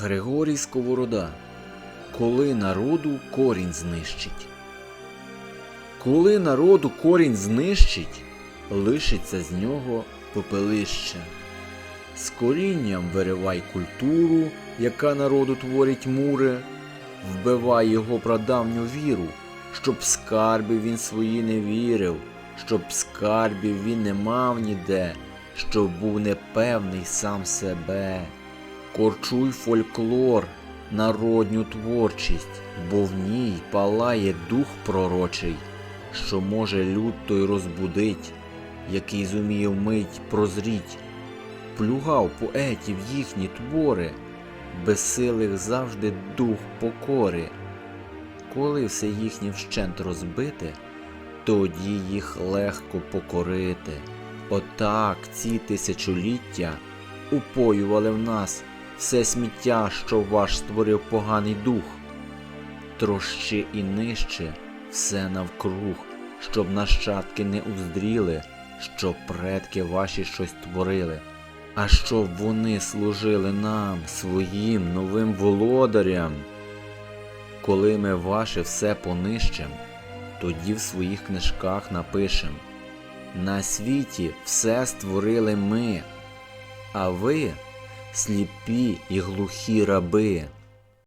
Григорій Сковорода. Коли народу корінь знищить. Коли народу корінь знищить, лишиться з нього попелище. З корінням виривай культуру, яка народу творить мури, вбивай його прадавню віру, щоб скарбів він свої не вірив, щоб скарбів він не мав ніде, щоб був непевний сам себе. Корчуй фольклор, народню творчість, бо в ній палає дух пророчий, що може люд той розбудить, який зуміє вмить прозріть, плюгав поетів їхні твори, безсилих завжди дух покори. Коли все їхнє вщент розбите, тоді їх легко покорити. Отак ці тисячоліття упоювали в нас все сміття, що ваш створив поганий дух. Трощи і нижче все навкруг, щоб нащадки не уздріли, що предки ваші щось творили, а щоб вони служили нам, своїм новим володарям. Коли ми ваше все понищем, тоді в своїх книжках напишем На світі все створили ми, а ви сліпі і глухі раби.